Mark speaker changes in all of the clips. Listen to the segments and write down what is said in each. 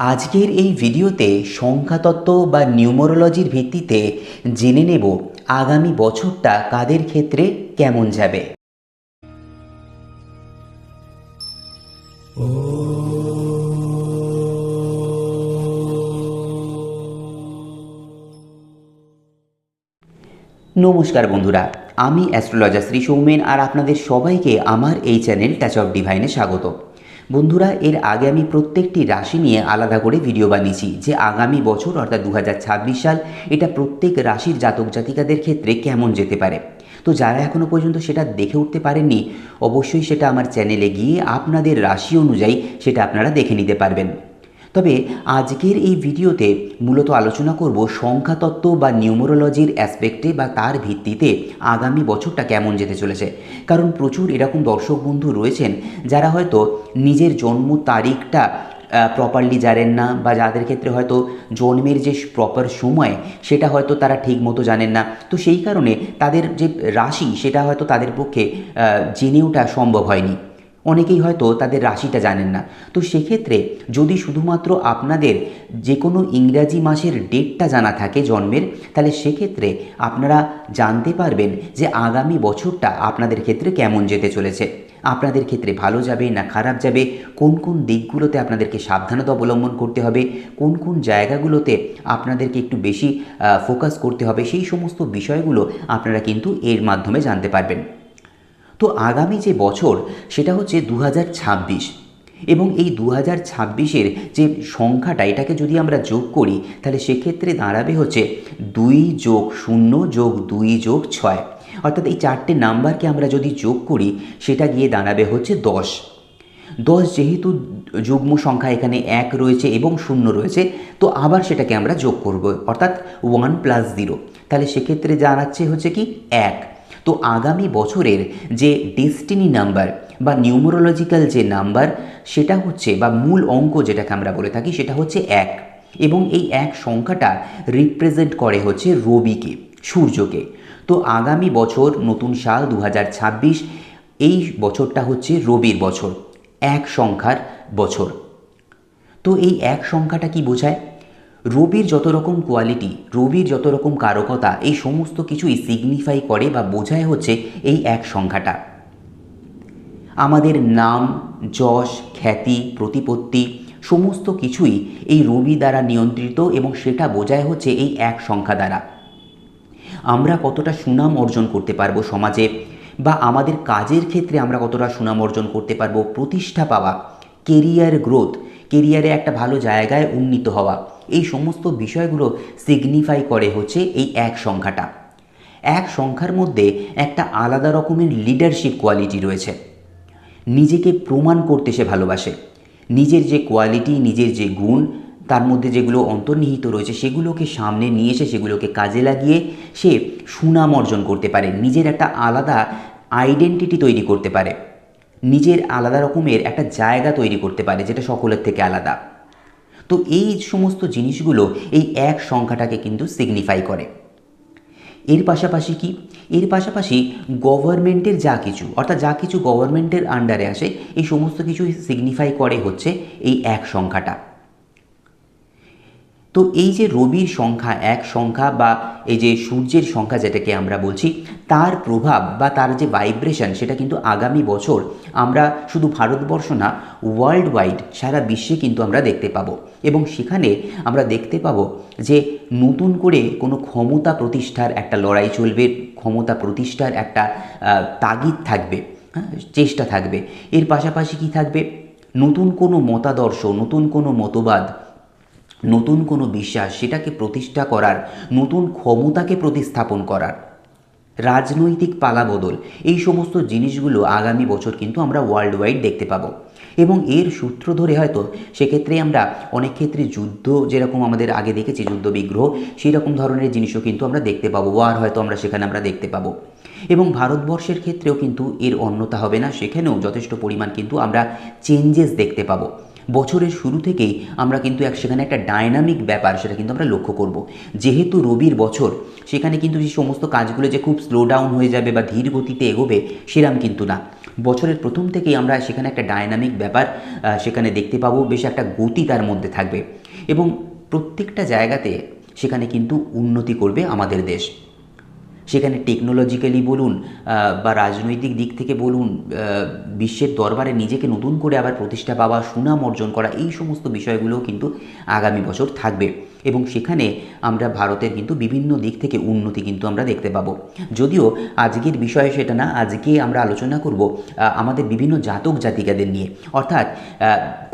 Speaker 1: আজকের এই ভিডিওতে সংখ্যাতত্ত্ব বা নিউমোরোলজির ভিত্তিতে জেনে নেব আগামী বছরটা কাদের ক্ষেত্রে কেমন যাবে। নমস্কার বন্ধুরা, আমি অ্যাস্ট্রোলজার শ্রী সৌমেন আর আপনাদের সবাইকে আমার এই চ্যানেল টাচ অফ ডিভাইনে স্বাগত। বন্ধুরা, এর আগে আমি প্রত্যেকটি রাশি নিয়ে আলাদা করে ভিডিও বানিয়েছি, যে আগামী বছর, অর্থাৎ দু হাজার ছাব্বিশ সাল, এটা প্রত্যেক রাশির জাতক জাতিকাদের ক্ষেত্রে কেমন যেতে পারে। তো যারা এখনও পর্যন্ত সেটা দেখে উঠতে পারেননি, অবশ্যই সেটা আমার চ্যানেলে গিয়ে আপনাদের রাশি অনুযায়ী সেটা আপনারা দেখে নিতে পারবেন। তবে আজকের এই ভিডিওতে মূলত আলোচনা করব সংখ্যাতত্ত্ব বা নিউমোরোলজির অ্যাসপেক্টে বা তার ভিত্তিতে আগামী বছরটা কেমন যেতে চলেছে। কারণ প্রচুর এরকম দর্শক বন্ধু রয়েছেন যারা হয়তো নিজের জন্ম তারিখটা প্রপারলি জানেন না বা যাদের ক্ষেত্রে হয়তো জন্মের যে প্রপার সময় সেটা হয়তো তারা ঠিক মতো জানেন না। তো সেই কারণে তাদের যে রাশি সেটা হয়তো তাদের পক্ষে জেনে ওঠা সম্ভব হয়নি। অনেকেই হয়তো তাদের রাশিটা জানেন না। তো সেক্ষেত্রে যদি শুধুমাত্র আপনাদের যে কোনো ইংরাজি মাসের ডেটটা জানা থাকে জন্মের, তাহলে সেক্ষেত্রে আপনারা জানতে পারবেন যে আগামী বছরটা আপনাদের ক্ষেত্রে কেমন যেতে চলেছে। আপনাদের ক্ষেত্রে ভালো যাবে না খারাপ যাবে? কোন কোন দিকগুলোতে আপনাদেরকে সাবধানতা অবলম্বন করতে হবে? কোন কোন জায়গাগুলোতে আপনাদেরকে একটু বেশি ফোকাস করতে হবে? সেই সমস্ত বিষয়গুলো আপনারা কিন্তু এর মাধ্যমে জানতে পারবেন। তো আগামী যে বছর, সেটা হচ্ছে দু হাজার ছাব্বিশ। এবং এই দু হাজার ছাব্বিশের যে সংখ্যাটা, এটাকে যদি আমরা যোগ করি, তাহলে সেক্ষেত্রে দাঁড়াবে হচ্ছে দুই যোগ শূন্য যোগ দুই যোগ ছয়। অর্থাৎ এই চারটে নাম্বারকে আমরা যদি যোগ করি, সেটা গিয়ে দাঁড়াবে হচ্ছে দশ। দশ যেহেতু যুগ্ম সংখ্যা, এখানে এক রয়েছে এবং শূন্য রয়েছে, তো আবার সেটাকে আমরা যোগ করব। অর্থাৎ ওয়ান প্লাস জিরো। তাহলে সেক্ষেত্রে জানাচ্ছে হচ্ছে কি, এক। তো আগামী বছরের যে ডেস্টিনি নাম্বার বা নিউমোরোলজিক্যাল যে নাম্বার, সেটা হচ্ছে বা মূল অঙ্ক যেটাকে আমরা বলে থাকি, সেটা হচ্ছে এক। এবং এই এক সংখ্যাটা রিপ্রেজেন্ট করে হচ্ছে রবিকে, সূর্যকে। তো আগামী বছর, নতুন সাল দু হাজার ছাব্বিশ, এই বছরটা হচ্ছে রবির বছর, এক সংখ্যার বছর। তো এই এক সংখ্যাটা কি বোঝায়? রবির যত রকম কোয়ালিটি রবির যত রকম কারকতা, এই সমস্ত কিছুই সিগনিফাই করে বা বোঝায় হচ্ছে এই এক সংখ্যাটা। আমাদের নাম, যশ, খ্যাতি, প্রতিপত্তি, সমস্ত কিছুই এই রবি দ্বারা নিয়ন্ত্রিত এবং সেটা বোঝায় হচ্ছে এই এক সংখ্যা দ্বারা। আমরা কতটা সুনাম অর্জন করতে পারব সমাজে বা আমাদের কাজের ক্ষেত্রে আমরা কতটা সুনাম অর্জন করতে পারব, প্রতিষ্ঠা পাওয়া কেরিয়ার গ্রোথ কেরিয়ারে একটা ভালো জায়গায় উন্নীত হওয়া। এই সমস্ত বিষয়গুলো সিগনিফাই করে হচ্ছে এই এক সংখ্যাটা। এক সংখ্যার মধ্যে একটা আলাদা রকমের লিডারশিপ কোয়ালিটি রয়েছে। নিজেকে প্রমাণ করতে সে ভালোবাসে। নিজের যে কোয়ালিটি নিজের যে গুণ, তার মধ্যে যেগুলো অন্তর্নিহিত রয়েছে, সেগুলোকে সামনে নিয়ে এসে সেগুলোকে কাজে লাগিয়ে সে সুনাম অর্জন করতে পারে। নিজের একটা আলাদা আইডেন্টিটি তৈরি করতে পারে। নিজের আলাদা রকমের একটা জায়গা তৈরি করতে পারে, যেটা সকলের থেকে আলাদা। তো এই সমস্ত জিনিসগুলো এই এক সংখ্যাটাকে কিন্তু সিগনিফাই করে। এর পাশাপাশি কি? এর পাশাপাশি গভর্নমেন্টের যা কিছু, অর্থাৎ যা কিছু গভর্নমেন্টের আন্ডারে আসে, এই সমস্ত কিছু সিগনিফাই করে হচ্ছে এই এক সংখ্যাটা। তো এই যে রবির সংখ্যা, এক সংখ্যা বা এই যে সূর্যের সংখ্যা যেটাকে আমরা বলছি, তার প্রভাব বা তার যে ভাইব্রেশন সেটা কিন্তু আগামী বছর আমরা শুধু ভারতবর্ষ না ওয়ার্ল্ড ওয়াইড সারা বিশ্বে কিন্তু আমরা দেখতে পাবো। এবং সেখানে আমরা দেখতে পাবো যে নতুন করে কোনো ক্ষমতা প্রতিষ্ঠার একটা লড়াই চলবে, ক্ষমতা প্রতিষ্ঠার একটা তাগিদ থাকবে হ্যাঁ চেষ্টা থাকবে। এর পাশাপাশি কি থাকবে? নতুন কোনো মতাদর্শ, নতুন কোনো মতবাদ নতুন কোনো বিশ্বাস সেটাকে প্রতিষ্ঠা করার, নতুন ক্ষমতাকে প্রতিস্থাপন করার। রাজনৈতিক পালাবদল, এই সমস্ত জিনিসগুলো আগামী বছর কিন্তু আমরা ওয়ার্ল্ড ওয়াইড দেখতে পাবো। এবং এর সূত্র ধরে হয়তো সেক্ষেত্রে আমরা অনেক ক্ষেত্রে যুদ্ধ যেরকম আমাদের আগে দেখেছি, যুদ্ধ বিগ্রহ, সেই রকম ধরনের জিনিসও কিন্তু আমরা দেখতে পাবো। ওয়ার হয়তো আমরা সেখানে আমরা দেখতে পাবো। এবং ভারতবর্ষের ক্ষেত্রেও কিন্তু এর অন্যতা হবে না, সেখানেও যথেষ্ট পরিমাণ কিন্তু আমরা চেঞ্জেস দেখতে পাবো। বছরের শুরু থেকেই আমরা কিন্তু এক সেখানে একটা ডায়নামিক ব্যাপার সেটা কিন্তু আমরা লক্ষ্য করব। যেহেতু রবির বছর, সেখানে কিন্তু যে সমস্ত কাজগুলো যে খুব স্লো ডাউন হয়ে যাবে বা ধীর গতিতে এগোবে সেরাম কিন্তু না। বছরের প্রথম থেকেই আমরা সেখানে একটা ডায়নামিক ব্যাপার সেখানে দেখতে পাবো বেশ একটা গতি তার মধ্যে থাকবে। এবং প্রত্যেকটা জায়গাতে সেখানে কিন্তু উন্নতি করবে আমাদের দেশ। সেখানে টেকনোলজিক্যালি বলুন বা রাজনৈতিক দিক থেকে বলুন বিশ্বের দরবারে নিজেকে নতুন করে আবার প্রতিষ্ঠা পাওয়া, সুনাম অর্জন করা, এই সমস্ত বিষয়গুলোও কিন্তু আগামী বছর থাকবে। এবং সেখানে আমরা ভারতের কিন্তু বিভিন্ন দিক থেকে উন্নতি কিন্তু আমরা দেখতে পাবো। যদিও আজকের বিষয় সেটা না, আজকে আমরা আলোচনা করব আমাদের বিভিন্ন জাতক জাতিকাদের নিয়ে। অর্থাৎ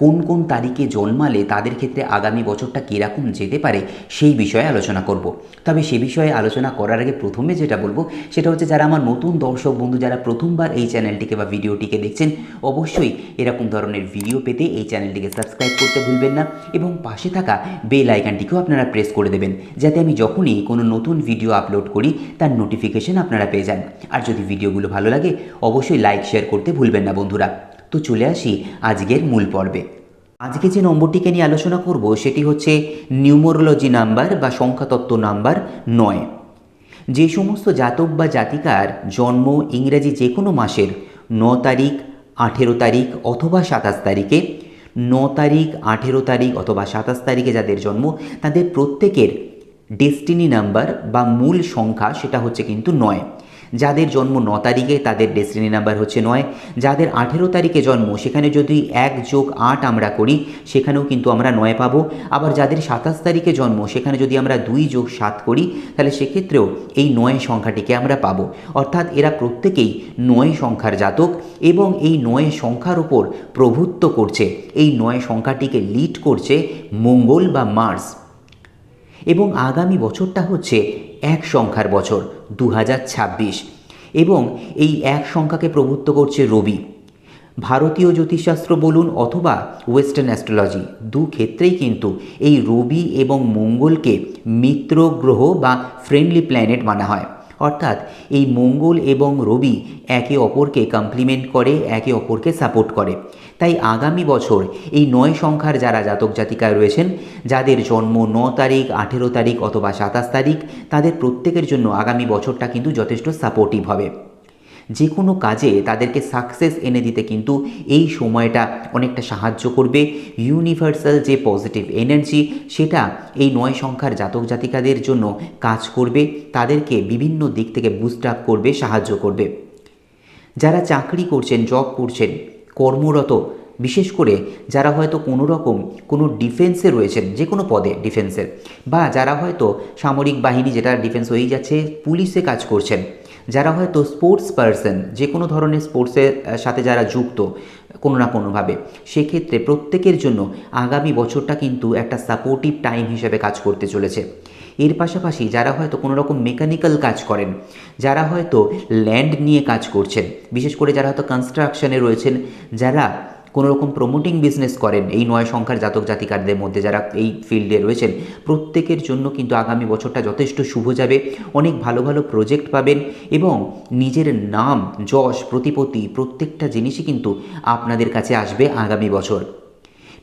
Speaker 1: কোন কোন তারিখে জন্মালে তাদের ক্ষেত্রে আগামী বছরটা কীরকম যেতে পারে সেই বিষয়ে আলোচনা করব। তবে সে বিষয়ে আলোচনা করার আগে প্রথমে যেটা বলব, সেটা হচ্ছে যারা আমার নতুন দর্শক বন্ধু, যারা প্রথমবার এই চ্যানেলটিকে বা ভিডিওটিকে দেখছেন, অবশ্যই এরকম ধরনের ভিডিও পেতে এই চ্যানেলটিকে সাবস্ক্রাইব করতে ভুলবেন না এবং পাশে থাকা বেল আইকনটিকেও আপনারা প্রেস করে দেবেন, যাতে আমি যখনই কোনো নতুন ভিডিও আপলোড করি, তার নোটিফিকেশন আপনারা পেয়ে যান। আর যদি ভিডিওগুলো ভালো লাগে, অবশ্যই লাইক শেয়ার করতে ভুলবেন না বন্ধুরা। তো চলে আসি আজকের মূল পর্বে। আজকে যে নম্বরটিকে নিয়ে আলোচনা করব, সেটি হচ্ছে নিউমোরোলজি নাম্বার বা সংখ্যাতত্ত্ব নাম্বার নয়। যে সমস্ত জাতক বা জাতিকার জন্ম ইংরেজি যে কোনো মাসের ন তারিখ, আঠেরো তারিখ অথবা সাতাশ তারিখে ন তারিখ, আঠেরো তারিখ অথবা সাতাশ তারিখে যাদের জন্ম, তাদের প্রত্যেকের ডেস্টিনি নাম্বার বা মূল সংখ্যা সেটা হচ্ছে কিন্তু নয়। যাদের জন্ম ন তারিখে, তাদের ডেস্টিনি নাম্বার হচ্ছে নয়। যাদের আঠেরো তারিখে জন্ম, সেখানে যদি এক যোগ আট আমরা করি, সেখানেও কিন্তু আমরা নয় পাবো। আবার যাদের সাতাশ তারিখে জন্ম, সেখানে যদি আমরা দুই যোগ সাত করি, তাহলে সেক্ষেত্রেও এই নয় সংখ্যাটিকে আমরা পাবো। অর্থাৎ এরা প্রত্যেকেই নয় সংখ্যার জাতক এবং এই নয় সংখ্যার ওপর প্রভুত্ব করছে। এই নয় সংখ্যাটিকে লিড করছে মঙ্গল বা মার্স এবং আগামী বছরটা হচ্ছে এক সংখ্যার বছর দু হাজার ছাব্বিশ। এবং এই এক সংখ্যাকে প্রভুত্ব করছে রবি। ভারতীয় জ্যোতিষশাস্ত্র বলুন অথবা ওয়েস্টার্ন অ্যাস্ট্রোলজি দু ক্ষেত্রেই কিন্তু এই রবি এবং মঙ্গলকে মিত্র গ্রহ বা ফ্রেন্ডলি প্ল্যানেট মানা হয়। অর্থাৎ এই মঙ্গল এবং রবি একে অপরকে কমপ্লিমেন্ট করে, একে অপরকে সাপোর্ট করে। তাই আগামী বছর এই নয় সংখ্যার যারা জাতক জাতিকায় রয়েছেন, যাদের জন্ম ন তারিখ, আঠেরো তারিখ অথবা সাতাশ তারিখ, তাদের প্রত্যেকের জন্য আগামী বছরটা কিন্তু যথেষ্ট সাপোর্টিভ হবে। যে কোনো কাজে তাদেরকে সাকসেস এনে দিতে কিন্তু এই সময়টা অনেকটা সাহায্য করবে। ইউনিভার্সাল যে পজিটিভ এনার্জি সেটা এই নয় সংখ্যার জাতক জাতিকাদের জন্য কাজ করবে, তাদেরকে বিভিন্ন দিক থেকে বুস্ট আপ করবে, সাহায্য করবে। যারা চাকরি করছেন জব করছেন, কর্মরত, বিশেষ করে যারা হয়তো কোনো রকম কোনো ডিফেন্সে রয়েছেন যে কোনো পদে ডিফেন্সের বা যারা হয়তো সামরিক বাহিনী যেটা ডিফেন্স হয়েই যাচ্ছে, পুলিশে কাজ করছেন যারা হয়তো স্পোর্টস পারসন যে কোনো ধরনের স্পোর্টসের সাথে যারা যুক্ত, কোনো না কোনোভাবে, সেক্ষেত্রে প্রত্যেকের জন্য আগামী বছরটা কিন্তু একটা সাপোর্টিভ টাইম হিসেবে কাজ করতে চলেছে। এর পাশাপাশি যারা হয়তো কোনো রকম মেকানিক্যাল কাজ করেন, যারা হয়তো ল্যান্ড নিয়ে কাজ করছেন, বিশেষ করে যারা হয়তো কনস্ট্রাকশানে রয়েছেন, যারা কোনো রকম প্রমোটিং বিজনেস করেন। এই নয় সংখ্যার জাতক জাতিকারদের মধ্যে যারা এই ফিল্ডে রয়েছেন, প্রত্যেকের জন্য কিন্তু আগামী বছরটা যথেষ্ট শুভ যাবে। অনেক ভালো ভালো প্রজেক্ট পাবেন এবং নিজের নাম, যশ, প্রতিপত্তি প্রত্যেকটা জিনিসই কিন্তু আপনাদের কাছে আসবে আগামী বছর।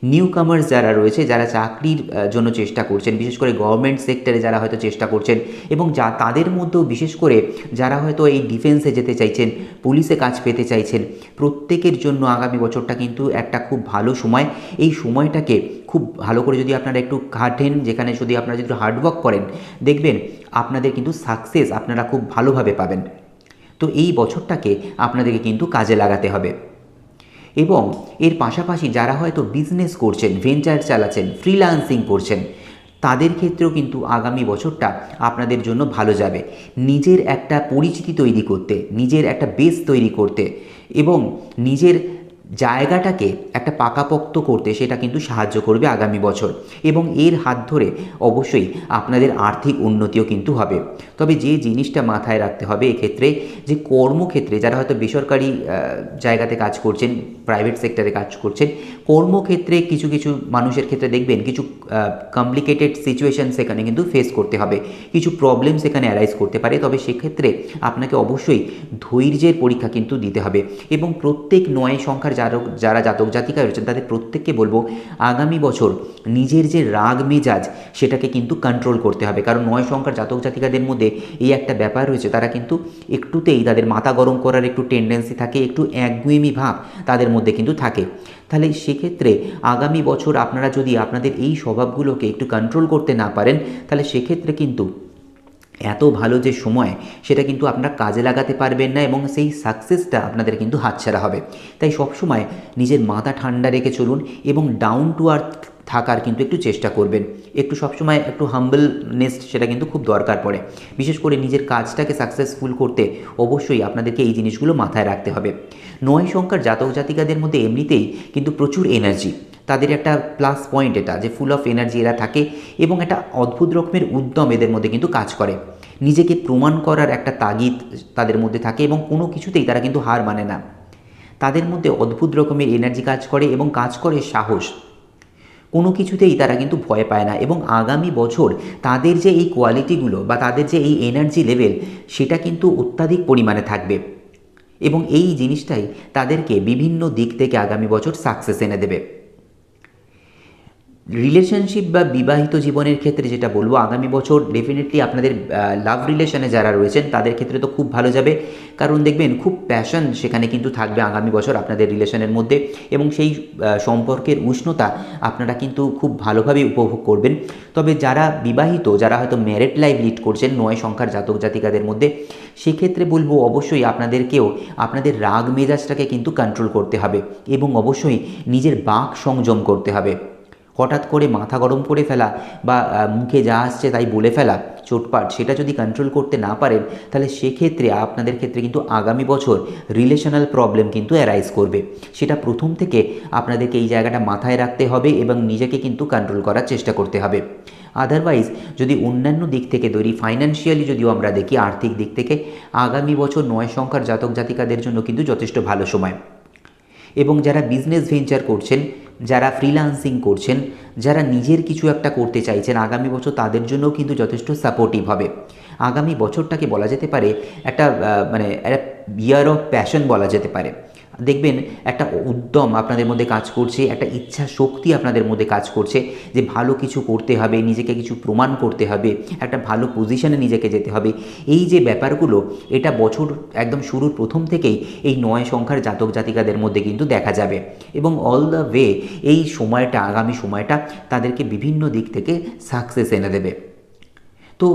Speaker 1: নিউ কামার্স যারা রয়েছে, যারা চাকরির জন্য চেষ্টা করছেন, বিশেষ করে গভর্নমেন্ট সেক্টরে যারা হয়তো চেষ্টা করছেন এবং যা তাদের মধ্যেও বিশেষ করে যারা হয়তো এই ডিফেন্সে যেতে চাইছেন পুলিশে কাজ পেতে চাইছেন, প্রত্যেকের জন্য আগামী বছরটা কিন্তু একটা খুব ভালো সময়। এই সময়টাকে খুব ভালো করে যদি আপনারা একটু কাটেন, যেখানে যদি আপনারা যদি হার্ডওয়ার্ক করেন, দেখবেন আপনাদের কিন্তু সাকসেস আপনারা খুব ভালোভাবে পাবেন। তো এই বছরটাকে আপনাদেরকে কিন্তু কাজে লাগাতে হবে। এবং এর পাশাপাশি যারা হয়তো বিজনেস করছেন ভেঞ্চার চালাচ্ছেন ফ্রিলান্সিং করছেন, তাদের ক্ষেত্রেও কিন্তু আগামী বছরটা আপনাদের জন্য ভালো যাবে। নিজের একটা পরিচিতি তৈরি করতে, নিজের একটা বেস তৈরি করতে এবং নিজের জায়গাটাকে একটা পাকাপোক্ত করতে সেটা কিন্তু সাহায্য করবে আগামী বছর। এবং এর হাত ধরে অবশ্যই আপনাদের আর্থিক উন্নতিও কিন্তু হবে। তবে যে জিনিসটা মাথায় রাখতে হবে এক্ষেত্রে যে কর্মক্ষেত্রে যারা হয়তো বেসরকারি জায়গাতে কাজ করছেন প্রাইভেট সেক্টরে কাজ করছেন, কর্মক্ষেত্রে কিছু কিছু মানুষের ক্ষেত্রে দেখবেন কিছু কমপ্লিকেটেড সিচুয়েশন সেখানে কিন্তু ফেস করতে হবে। কিছু প্রবলেম সেখানে অ্যারাইজ করতে পারে। তবে সেক্ষেত্রে আপনাকে অবশ্যই ধৈর্যের পরীক্ষা কিন্তু দিতে হবে। এবং প্রত্যেক নয় সংখ্যার যারা যারা জাতক জাতিকা রয়েছেন, তাদের প্রত্যেককে বলব আগামী বছর নিজের যে রাগ মেজাজ, সেটাকে কিন্তু কন্ট্রোল করতে হবে। কারণ নয় সংখ্যার জাতক জাতিকাদের মধ্যে এই একটা ব্যাপার রয়েছে, তারা কিন্তু একটুতেই তাদের মাথা গরম করার একটু টেন্ডেন্সি থাকে, একটু একগুয়েমি ভাব তাদের মধ্যে কিন্তু থাকে। তাহলে সেক্ষেত্রে আগামী বছর আপনারা যদি আপনাদের এই স্বভাবগুলোকে একটু কন্ট্রোল করতে না পারেন, তাহলে সেক্ষেত্রে কিন্তু এত ভালো যে সময়, সেটা কিন্তু আপনারা কাজে লাগাতে পারবেন না এবং সেই সাকসেসটা আপনাদের কিন্তু হাতছাড়া হবে। তাই সবসময় নিজের মাথা ঠান্ডা রেখে চলুন এবং ডাউন টু আর্থ থাকার কিন্তু একটু চেষ্টা করবেন। একটু সবসময় একটু হাম্বলনেস সেটা কিন্তু খুব দরকার পড়ে। বিশেষ করে নিজের কাজটাকে সাকসেসফুল করতে অবশ্যই আপনাদেরকে এই জিনিসগুলো মাথায় রাখতে হবে। নয় সংখ্যার জাতক জাতিকাদের মধ্যে এমনিতেই কিন্তু প্রচুর এনার্জি তাদের একটা প্লাস পয়েন্ট এটা যে ফুল অফ এনার্জি এরা থাকে এবং একটা অদ্ভুত রকমের উদ্যম এদের মধ্যে কিন্তু কাজ করে। নিজেকে প্রমাণ করার একটা তাগিদ তাদের মধ্যে থাকে এবং কোনো কিছুতেই তারা কিন্তু হার মানে না। তাদের মধ্যে অদ্ভুত রকমের এনার্জি কাজ করে এবং কাজ করে সাহস। কোনো কিছুতেই তারা কিন্তু ভয় পায় না এবং আগামী বছর তাদের যে এই কোয়ালিটিগুলো বা তাদের যে এই এনার্জি লেভেল, সেটা কিন্তু অত্যাধিক পরিমাণে থাকবে। এবং এই জিনিসটাই তাদেরকে বিভিন্ন দিক থেকে আগামী বছর সাকসেস এনে দেবে। রিলেশনশিপ বা বিবাহিত জীবনের ক্ষেত্রে যেটা বলব, আগামী বছর ডেফিনেটলি আপনাদের লাভ রিলেশনে যারা রয়েছেন, তাদের ক্ষেত্রে তো খুব ভালো যাবে। কারণ দেখবেন, খুব প্যাশন সেখানে কিন্তু থাকবে আগামী বছর আপনাদের রিলেশনের মধ্যে এবং সেই সম্পর্কের উষ্ণতা আপনারা কিন্তু খুব ভালোভাবে উপভোগ করবেন। তবে যারা বিবাহিত, যারা হয়তো ম্যারেড লাইফ লিড করছেন, নয় সংখ্যার জাতক জাতিকাদের মধ্যে, সেক্ষেত্রে বলব অবশ্যই আপনাদেরকেও আপনাদের রাগ মেজাজটাকে কিন্তু কন্ট্রোল করতে হবে এবং অবশ্যই নিজের বাক সংযম করতে হবে। হঠাৎ করে মাথা গরম করে ফেলা বা মুখে যা আসছে তাই বলে ফেলা চোটপাট, সেটা যদি কন্ট্রোল করতে না পারেন, তাহলে সেক্ষেত্রে আপনাদের ক্ষেত্রে কিন্তু আগামী বছর রিলেশনাল প্রবলেম কিন্তু অ্যারাইজ করবে। সেটা প্রথম থেকে আপনাদেরকে এই জায়গাটা মাথায় রাখতে হবে এবং নিজেকে কিন্তু কন্ট্রোল করার চেষ্টা করতে হবে। আদারওয়াইজ যদি অন্যান্য দিক থেকে ধরি ফাইন্যান্সিয়ালি যদিও আমরা দেখি, আর্থিক দিক থেকে, আগামী বছর নয় সংখ্যার জাতক জাতিকাদের জন্য কিন্তু যথেষ্ট ভালো সময়। এবং যারা বিজনেস ভেঞ্চার করছেন, যারা ফ্রিলান্সিং করছেন, যারা নিজের কিছু একটা করতে চাইছেন, আগামী বছর তাদের জন্যও কিন্তু যথেষ্ট সাপোর্টিভ হবে। আগামী বছরটাকে বলা যেতে পারে একটা মানে একটা ইয়ার অফ প্যাশন বলা যেতে পারে। দেখবেন একটা উদ্যম আপনাদের মধ্যে কাজ করছে, একটা ইচ্ছা শক্তি আপনাদের মধ্যে কাজ করছে যে ভালো কিছু করতে হবে, নিজেকে কিছু প্রমাণ করতে হবে, একটা ভালো পজিশনে নিজেকে যেতে হবে। এই যে ব্যাপারগুলো, এটা বছর একদম শুরুর প্রথম থেকেই এই নয় সংখ্যার জাতক জাতিকাদের মধ্যে কিন্তু দেখা যাবে। এবং অল দ্য ওয়ে এই সময়টা, আগামী সময়টা তাদেরকে বিভিন্ন দিক থেকে সাকসেস এনে দেবে। তো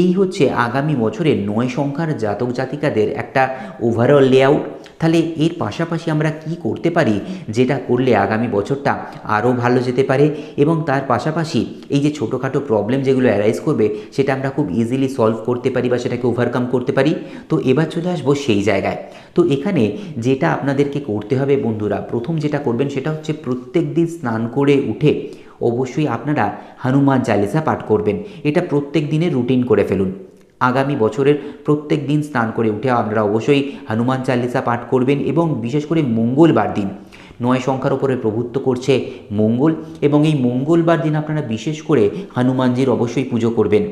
Speaker 1: এই হচ্ছে আগামী বছরের নয় সংখ্যার জাতক জাতিকাদের একটা ওভারঅল লেআউট তাহলে এর পাশাপাশি আমরা কি করতে পারি? যেটা করলে আগামী বছরটা আরও ভালো যেতে পারে এবং তার পাশাপাশি এই যে ছোটোখাটো প্রবলেম যেগুলো অ্যারাইজ করবে, সেটা আমরা খুব ইজিলি সলভ করতে পারি বা সেটাকে ওভারকাম করতে পারি। তো এবার চলে আসব সেই জায়গায়। তো এখানে যেটা আপনাদেরকে করতে হবে বন্ধুরা, প্রথম যেটা করবেন সেটা হচ্ছে প্রত্যেক দিন স্নান করে উঠে অবশ্যই আপনারা হনুমান চালিসা পাঠ করবেন। এটা প্রত্যেক দিনের রুটিন করে ফেলুন। আগামী বছরের প্রত্যেক দিন স্নান করে উঠে আপনারা অবশ্যই হনুমান চালিসা পাঠ করবেন এবং বিশেষ করে মঙ্গলবার দিন। নয় সংখ্যার উপরে প্রভুত্ব করছে মঙ্গল এবং এই মঙ্গলবার দিন আপনারা বিশেষ করে হনুমানজির অবশ্যই পুজো করবেন।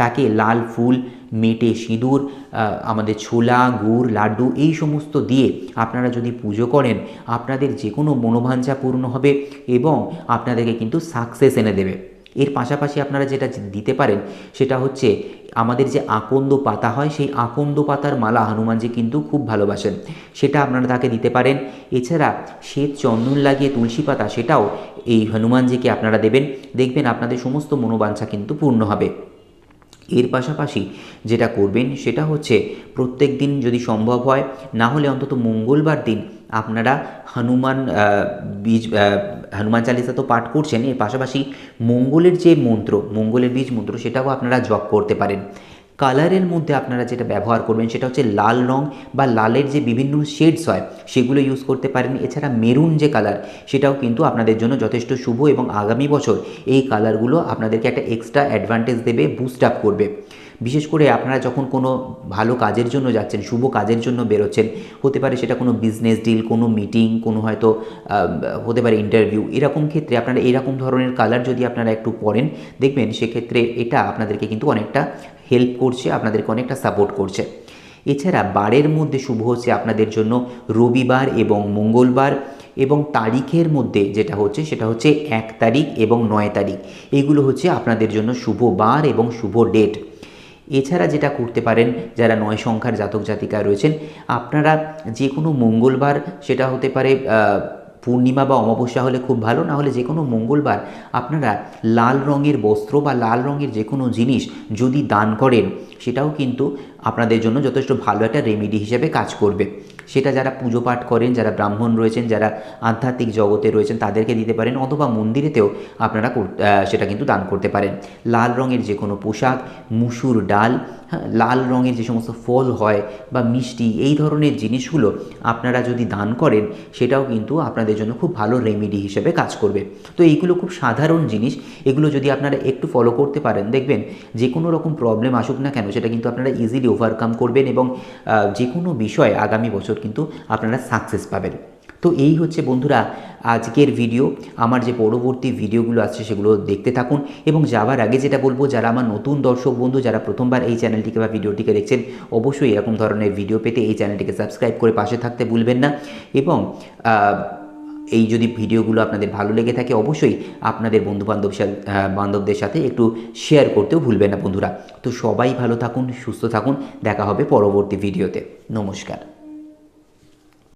Speaker 1: তাকে লাল ফুল, মেটে সিঁদুর আমাদের ছোলা, গুড়, লাড্ডু এই সমস্ত দিয়ে আপনারা যদি পুজো করেন, আপনাদের যে কোনো মনোবাঞ্ছা পূর্ণ হবে এবং আপনাদেরকে কিন্তু সাকসেস এনে দেবে। এর পাশাপাশি আপনারা যেটা দিতে পারেন, সেটা হচ্ছে আমাদের যে আকন্দ পাতা হয়, সেই আকন্দ পাতার মালা হনুমানজি কিন্তু খুব ভালোবাসেন। সেটা আপনারা তাকে দিতে পারেন। এছাড়া শ্বেত চন্দন লাগিয়ে তুলসী পাতা, সেটাও এই হনুমানজিকে আপনারা দেবেন। দেখবেন আপনাদের সমস্ত মনোবাঞ্ছা কিন্তু পূর্ণ হবে। এর পাশাপাশি যেটা করবেন সেটা হচ্ছে প্রত্যেক দিন যদি সম্ভব হয়, না হলে অন্তত মঙ্গলবার দিন আপনারা হনুমান বীজ হনুমান চালিসা তো পাঠ করছেন, এর পাশাপাশি মঙ্গলের যে মন্ত্র, মঙ্গলের বীজ মন্ত্র সেটাও আপনারা জপ করতে পারেন। কালারের মধ্যে আপনারা যেটা ব্যবহার করবেন সেটা হচ্ছে লাল রং বা লালের যে বিভিন্ন শেডস হয়, সেগুলো ইউজ করতে পারেন। এছাড়া মেরুন যে কালার সেটাও কিন্তু আপনাদের জন্য যথেষ্ট শুভ এবং আগামী বছর এই কালারগুলো আপনাদেরকে একটা এক্সট্রা অ্যাডভান্টেজ দেবে বুস্ট আপ করবে। বিশেষ করে আপনারা যখন কোনো ভালো কাজের জন্য যাচ্ছেন, শুভ কাজের জন্য বেরোচ্ছেন, হতে পারে সেটা কোনো বিজনেস ডিল কোনো মিটিং কোনো হয়তো হতে পারে ইন্টারভিউ এরকম ক্ষেত্রে আপনারা এরকম ধরনের কালার যদি আপনারা একটু পরেন, দেখবেন সেক্ষেত্রে এটা আপনাদেরকে কিন্তু অনেকটা হেল্প করছে, আপনাদেরকে অনেকটা সাপোর্ট করছে। এছাড়া বারের মধ্যে শুভ হচ্ছে আপনাদের জন্য রবিবার এবং মঙ্গলবার এবং তারিখের মধ্যে যেটা হচ্ছে সেটা হচ্ছে এক তারিখ এবং নয় তারিখ। এগুলো হচ্ছে আপনাদের জন্য শুভ বার এবং শুভ ডেট এছাড়া যেটা করতে পারেন, যারা নয় সংখ্যার জাতক জাতিকা রয়েছেন, আপনারা যে কোনো মঙ্গলবার সেটা হতে পারে পূর্ণিমা বা অমাবস্যা হলে খুব ভালো, না হলে যে কোনো মঙ্গলবার আপনারা লাল রঙের বস্ত্র বা লাল রঙের যে কোনো জিনিস যদি দান করেন, সেটাও কিন্তু আপনাদের জন্য যথেষ্ট ভালো একটা রেমেডি হিসেবে কাজ করবে। সেটা যারা পুজো পাঠ করেন, যারা ব্রাহ্মণ রয়েছেন, যারা আধ্যাত্মিক জগতে রয়েছেন, তাদেরকে দিতে পারেন অথবা মন্দিরেতেও আপনারা সেটা কিন্তু দান করতে পারেন। লাল রঙের যে কোনো পোশাক, মুসুর ডাল হ্যাঁ লাল রঙের যে সমস্ত ফল হয় বা মিষ্টি, এই ধরনের জিনিসগুলো আপনারা যদি দান করেন, সেটাও কিন্তু আপনাদের জন্য খুব ভালো রেমেডি হিসেবে কাজ করবে। তো এইগুলো খুব সাধারণ জিনিস। এগুলো যদি আপনারা একটু ফলো করতে পারেন, দেখবেন যে কোনো রকম প্রবলেম আসুক না কেন, সেটা কিন্তু আপনারা ইজিলি ওভারকাম করবেন এবং যে কোনো বিষয়ে আগামী বছর কিন্তু আপনারা সাকসেস পাবেন। তো এই হচ্ছে বন্ধুরা আজকের ভিডিও আমার যে পরবর্তী ভিডিওগুলো আছে সেগুলো দেখতে থাকুন এবং যাওয়ার আগে যেটা বলব, যারা আমার নতুন দর্শক বন্ধু, যারা প্রথমবার এই চ্যানেলটিকে বা ভিডিওটিকে দেখছেন, অবশ্যই এরকম ধরনের ভিডিও পেতে এই চ্যানেলটিকে সাবস্ক্রাইব করে পাশে থাকতে ভুলবেন না। এবং এই যদি ভিডিওগুলো আপনাদের ভালো লেগে থাকে, অবশ্যই আপনাদের বন্ধুবান্ধব বান্ধবদের সাথে একটু শেয়ার করতেও ভুলবেন না বন্ধুরা। তো সবাই ভালো থাকুন, সুস্থ থাকুন। দেখা হবে পরবর্তী ভিডিওতে। নমস্কার।